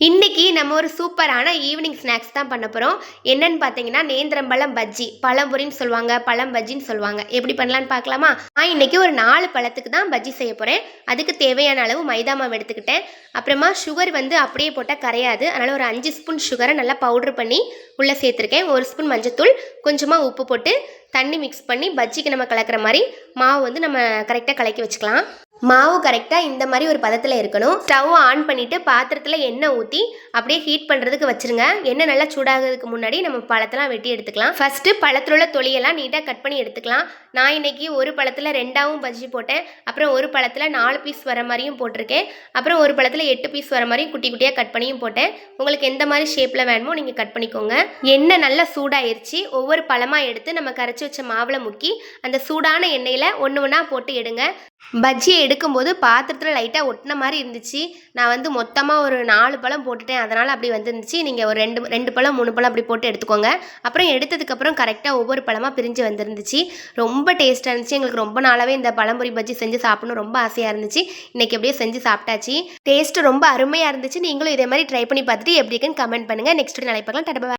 இன்னைக்கு நம்ம ஒரு சூப்பரான ஈவினிங் ஸ்நாக்ஸ் தான் பண்ண போகிறோம் என்னன்னு பார்த்தீங்கன்னா நேந்திரம்பழம் பஜ்ஜி. பழம்புரின்னு சொல்லுவாங்க பழம் பஜ்ஜின்னு சொல்லுவாங்க. எப்படி பண்ணலான்னு பார்க்கலாமா நான் இன்னைக்கு ஒரு நாலு பழத்துக்கு தான் பஜ்ஜி செய்ய போகிறேன் அதுக்கு தேவையான அளவு மைதா மாவு எடுத்துக்கிட்டேன். அப்புறமா சுகர் வந்து அப்படியே போட்டால் கரையாது. அதனால் ஒரு அஞ்சு ஸ்பூன் சுகரை நல்லா பவுட்ரு பண்ணி உள்ளே சேர்த்துருக்கேன். ஒரு ஸ்பூன் மஞ்சத்தூள் கொஞ்சமாக உப்பு போட்டு தண்ணி மிக்ஸ் பண்ணி பஜ்ஜிக்கு நம்ம கலக்கிற மாதிரி மாவு வந்து நம்ம கரெக்டாக கலக்கி வச்சுக்கலாம். மாவு கரெக்டாக இந்த மாதிரி ஒரு பதத்தில் இருக்கணும். ஸ்டவ் ஆன் பண்ணிவிட்டு பாத்திரத்தில் எண்ணெய் ஊற்றி அப்படியே ஹீட் பண்ணுறதுக்கு வச்சுருங்க. எண்ணெய் நல்லா சூடாகிறதுக்கு முன்னாடி நம்ம பழத்தெல்லாம் வெட்டி எடுத்துக்கலாம். ஃபஸ்ட்டு பழத்தில் உள்ள தொலியெல்லாம் நீட்டாக கட் பண்ணி எடுத்துக்கலாம். நான் இன்றைக்கி ஒரு பழத்தில் ரெண்டாவும் பஜ்ஜி போட்டேன். அப்புறம் ஒரு பழத்தில் நாலு பீஸ் வர மாதிரியும் போட்டிருக்கேன். அப்புறம் ஒரு பழத்தில் எட்டு பீஸ் வர மாதிரியும் குட்டி குட்டியாக கட் பண்ணியும் போட்டேன். உங்களுக்கு எந்த மாதிரி ஷேப்பில் வேணுமோ நீங்கள் கட் பண்ணிக்கோங்க. எண்ணெய் நல்லா சூடாயிருச்சு. ஒவ்வொரு பழமாக எடுத்து நம்ம கரைச்சி வச்ச மாவில் முக்கி அந்த சூடான எண்ணெயில் ஒன்று ஒன்றா போட்டு எடுங்க. பஜ்ஜியை எடுக்கும்போது பாத்திரத்தில் லைட்டாக ஒட்டின மாதிரி இருந்துச்சு. நான் வந்து மொத்தமாக ஒரு நாலு பழம் போட்டுட்டேன். அதனால் அப்படி வந்துருந்துச்சு. நீங்கள் ஒரு ரெண்டு ரெண்டு பழம் மூணு பழம் அப்படி போட்டு எடுத்துக்கோங்க. அப்புறம் எடுத்ததுக்கப்புறம் கரெக்டாக ஒவ்வொரு பழமாக பிரிஞ்சு வந்துருந்துச்சு. ரொம்ப டேஸ்ட்டாக இருந்துச்சு. எங்களுக்கு ரொம்ப நாளாகவே இந்த பழம்பொரி பஜ்ஜி செஞ்சு சாப்பிடணும் ரொம்ப ஆசையாக இருந்துச்சு. இன்றைக்கி எப்படியோ செஞ்சு சாப்பிட்டாச்சு. டேஸ்ட்டு ரொம்ப அருமையாக இருந்துச்சு. நீங்களும் இதே மாதிரி ட்ரை பண்ணி பார்த்துட்டு எப்படி இருக்குன்னு கமெண்ட் பண்ணுங்கள் நெக்ஸ்ட் நாளைக்கு பார்க்கலாம் டாடா.